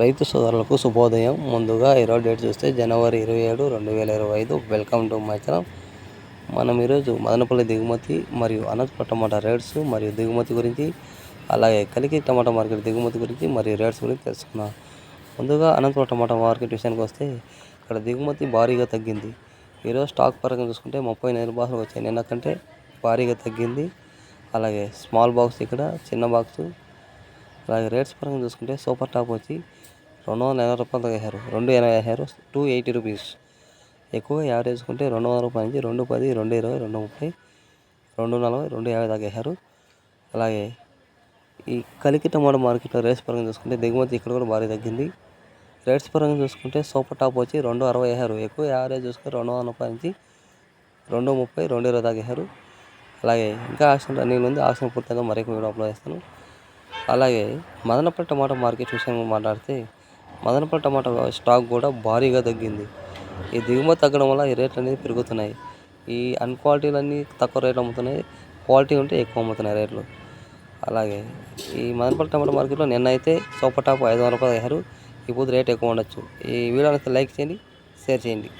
రైతు సోదరులకు శుభోదయం. ముందుగా ఈరోజు డేట్ చూస్తే జనవరి ఇరవై ఏడు రెండు వేల ఇరవై ఐదు. వెల్కమ్ టు మైత్రం మనం ఈరోజు మదనపల్లి దిగుమతి మరియు అనంతపురం టమాటా రేట్స్ మరియు దిగుమతి గురించి అలాగే కలికి టమాటా మార్కెట్ దిగుమతి గురించి మరియు రేట్స్ గురించి తెలుసుకున్నాం ముందుగా అనంతపురం టమాటా మార్కెట్ విషయానికి వస్తే ఇక్కడ దిగుమతి భారీగా తగ్గింది. ఈరోజు స్టాక్ పరంగా చూసుకుంటే ముప్పై ఎనిమిది బాక్సులు వచ్చాయి. నిన్న కంటే భారీగా తగ్గింది. అలాగే స్మాల్ బాక్స్ ఇక్కడ చిన్న బాక్సు అలాగే రేట్స్ పరంగా చూసుకుంటే సూపర్ టాప్ వచ్చి రెండు వందల ఎనభై రూపాయలు తగ్గారు రెండు ఎనభై వేశారు టూ ఎయిటీ రూపీస్. ఎక్కువగా యావరేజ్ చూసుకుంటే రెండు వందల రూపాయల నుంచి రెండు పది రెండు ఇరవై రెండు ముప్పై రెండు నలభై రెండు యాభై తగ్గేశారు. అలాగే ఈ కలికి టమాటో మార్కెట్లో రేట్స్ పరంగా చూసుకుంటే దిగుమతి ఇక్కడ కూడా భారీ తగ్గింది. రేట్స్ పరంగా చూసుకుంటే సూపర్ టాప్ వచ్చి రెండు అరవై వేశారు ఎక్కువ యావరేజ్ చూసుకుంటే రెండు వందల రూపాయల నుంచి రెండు ముప్పై రెండు ఇరవై తగ్గేశారు. అలాగే ఇంకా ఆక్షన్ రన్నింగ్ ఉంది. ఆక్షన్ పూర్తిగా మరొక వీడియో అప్లోడ్ చేస్తాను. అలాగే మదనపల్లి టమాటా మార్కెట్ విషయంగా మాట్లాడితే మదనపల్లి టమాటా స్టాక్ కూడా భారీగా తగ్గింది. ఈ దిగుమతి తగ్గడం వల్ల ఈ రేట్లు అనేది పెరుగుతున్నాయి. ఈ అన్క్వాలిటీలన్నీ తక్కువ రేట్లు అమ్ముతున్నాయి. క్వాలిటీ ఉంటే ఎక్కువ అమ్ముతున్నాయి రేట్లు. అలాగే ఈ మదనపల్లి టమాటా మార్కెట్లో నిన్న అయితే సూపర్ టాప్ ఐదు వందల రూపాయలు వేశారు. ఇప్పుడు రేట్ ఎక్కువ ఉండొచ్చు. ఈ వీడియో అయితే లైక్ చేయండి షేర్ చేయండి.